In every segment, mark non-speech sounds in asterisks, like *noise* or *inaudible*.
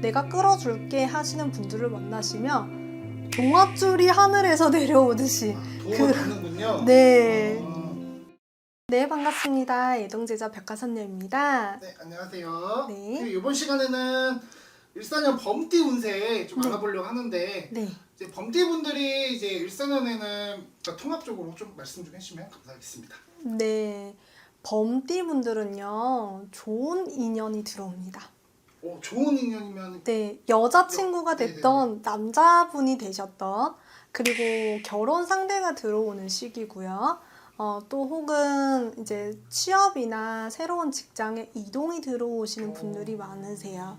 내가 끌어줄게 하시는 분들을 만나시면 동아줄이 하늘에서 *laughs* 내려오듯이 도움을 받는군요. *laughs* 네. 어, 네 반갑습니다 예동제자 백가선녀입니다 네, 안녕하세요. 네. 그 이번 시간에는 일사년 범띠 운세 좀 네. 알아보려고 하는데 네 이제 범띠 분들이 이제 일사년에는 그러니까 통합적으로 좀 말씀 좀 해주시면 감사하겠습니다. 네. 범띠 분들은요 좋은 인연이 들어옵니다. 오, 좋은 인연이면 네, 여자친구가 네네네. 됐던 남자분이 되셨던 그리고 결혼 상대가 들어오는 시기고요. 어, 또 혹은 이제 취업이나 새로운 직장에 이동이 들어오시는 분들이 많으세요.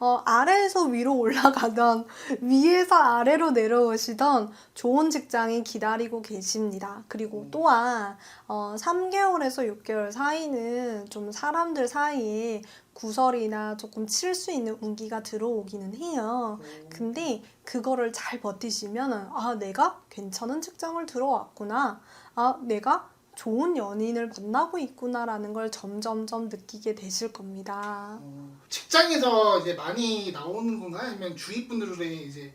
어, 아래에서 위로 올라가던 *laughs* 위에서 아래로 내려오시던 좋은 직장이 기다리고 계십니다. 그리고 음. 또한 어, 3개월에서 6개월 사이는 좀 사람들 사이에 구설이나 조금 칠 수 있는 운기가 들어오기는 해요. 근데 그거를 잘 버티시면 아 내가 괜찮은 직장을 들어왔구나. 아 내가 좋은 연인을 만나고 있구나라는 걸 점점점 느끼게 되실 겁니다. 어, 직장에서 이제 많이 나오는 건가요? 아니면 주위 분들의 이제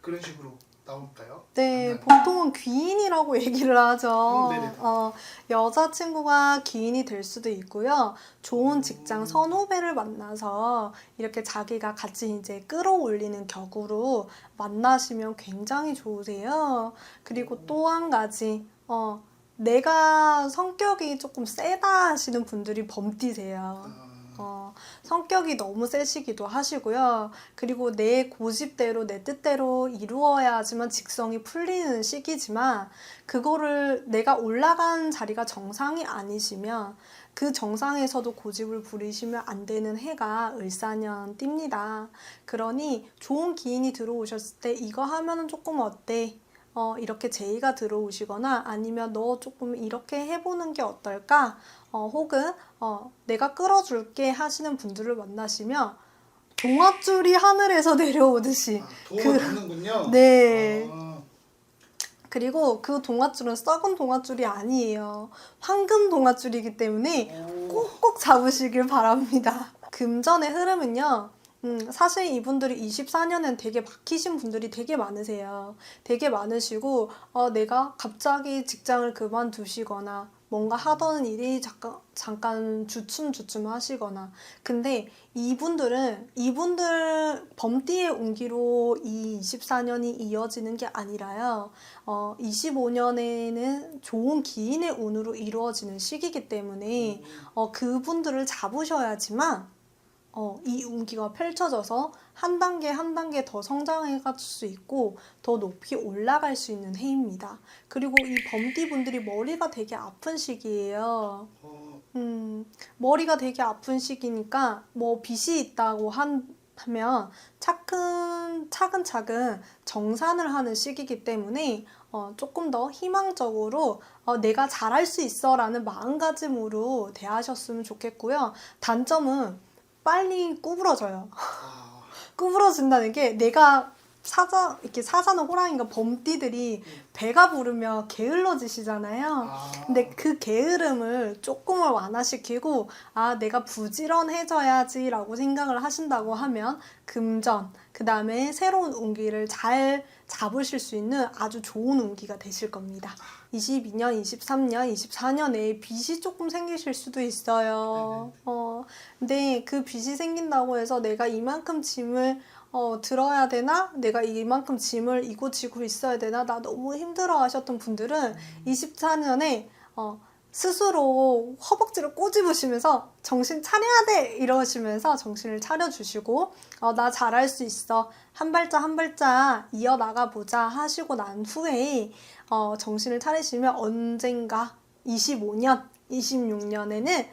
그런 식으로 나올까요? 네? 보통은 귀인이라고 *laughs* 얘기를 하죠. 음, 네네네. 어, 여자친구가 귀인이 될 수도 있고요. 좋은 직장 음. 선후배를 만나서 이렇게 자기가 같이 이제 끌어올리는 격으로 만나시면 굉장히 좋으세요. 그리고 또 한 가지, 어, 내가 성격이 조금 세다 하시는 분들이 범띠세요. 아, 어, 성격이 너무 세시기도 하시고요. 그리고 내 고집대로 내 뜻대로 이루어야지만 직성이 풀리는 시기지만 그거를 내가 올라간 자리가 정상이 아니시면 그 정상에서도 고집을 부리시면 안 되는 해가 을사년 띠입니다. 그러니 좋은 기인이 들어오셨을 때 이거 하면은 조금 어때? 어, 이렇게 제의가 들어오시거나 아니면 너 조금 이렇게 해보는 게 어떨까? 어, 혹은 어, 내가 끌어줄게 하시는 분들을 만나시면 동아줄이 하늘에서 *laughs* 내려오듯이 아, 도움을 그- 받는군요. *laughs* 네. 아, 그리고 그 동아줄은 썩은 동아줄이 아니에요. 황금 동아줄이기 때문에 오, 꼭꼭 잡으시길 바랍니다. 금전의 흐름은요. 음, 사실 이분들이 24년엔 되게 막히신 분들이 되게 많으세요. 되게 많으시고, 어, 내가 갑자기 직장을 그만두시거나, 뭔가 하던 일이 잠깐, 잠깐 주춤주춤 하시거나. 근데 이분들은, 이분들 범띠의 운기로 이 24년이 이어지는 게 아니라요. 어, 25년에는 좋은 기인의 운으로 이루어지는 시기이기 때문에, 어, 그분들을 잡으셔야지만 어, 이 운기가 펼쳐져서 한 단계 한 단계 더 성장해 갈 수 있고 더 높이 올라갈 수 있는 해입니다. 그리고 이 범띠 분들이 머리가 되게 아픈 시기예요. 어, 음, 머리가 되게 아픈 시기니까 뭐 빚이 있다고 한, 하면 차근 차근차근 정산을 하는 시기이기 때문에 어, 조금 더 희망적으로 어, 내가 잘할 수 있어 라는 마음가짐으로 대하셨으면 좋겠고요. 단점은 빨리 구부러져요. 아, *laughs* 구부러진다는 게 내가 사자 이렇게 사자나 호랑이가 범띠들이 배가 부르면 게을러지시잖아요. 아. 근데 그 게으름을 조금을 완화시키고 아 내가 부지런해져야지라고 생각을 하신다고 하면 금전 그 다음에 새로운 운기를 잘 잡으실 수 있는 아주 좋은 운기가 되실 겁니다. 22년, 23년, 24년에 빚이 조금 생기실 수도 있어요. 네네. 어, 근데 그 빚이 생긴다고 해서 내가 이만큼 짐을 어, 들어야 되나? 내가 이만큼 짐을 이고 지고 있어야 되나? 나 너무 힘들어 하셨던 분들은 24년에 어, 스스로 허벅지를 꼬집으시면서 정신 차려야 돼! 이러시면서 정신을 차려주시고, 어, 나 잘할 수 있어. 한 발자 한 발자 이어나가 보자 하시고 난 후에, 어, 정신을 차리시면 언젠가 25년, 26년에는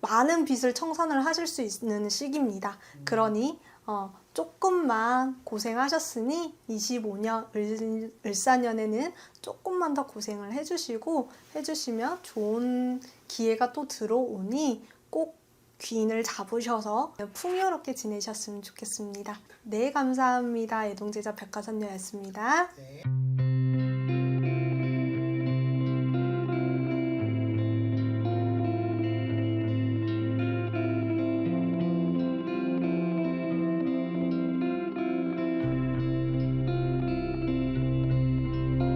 많은 빚을 청산을 하실 수 있는 시기입니다. 그러니 어, 조금만 고생하셨으니 25년 을, 을사년에는 조금만 더 고생을 해주시고 해주시면 좋은 기회가 또 들어오니 꼭 귀인을 잡으셔서 풍요롭게 지내셨으면 좋겠습니다. 네, 감사합니다. 애동제자 백화선녀였습니다. 네.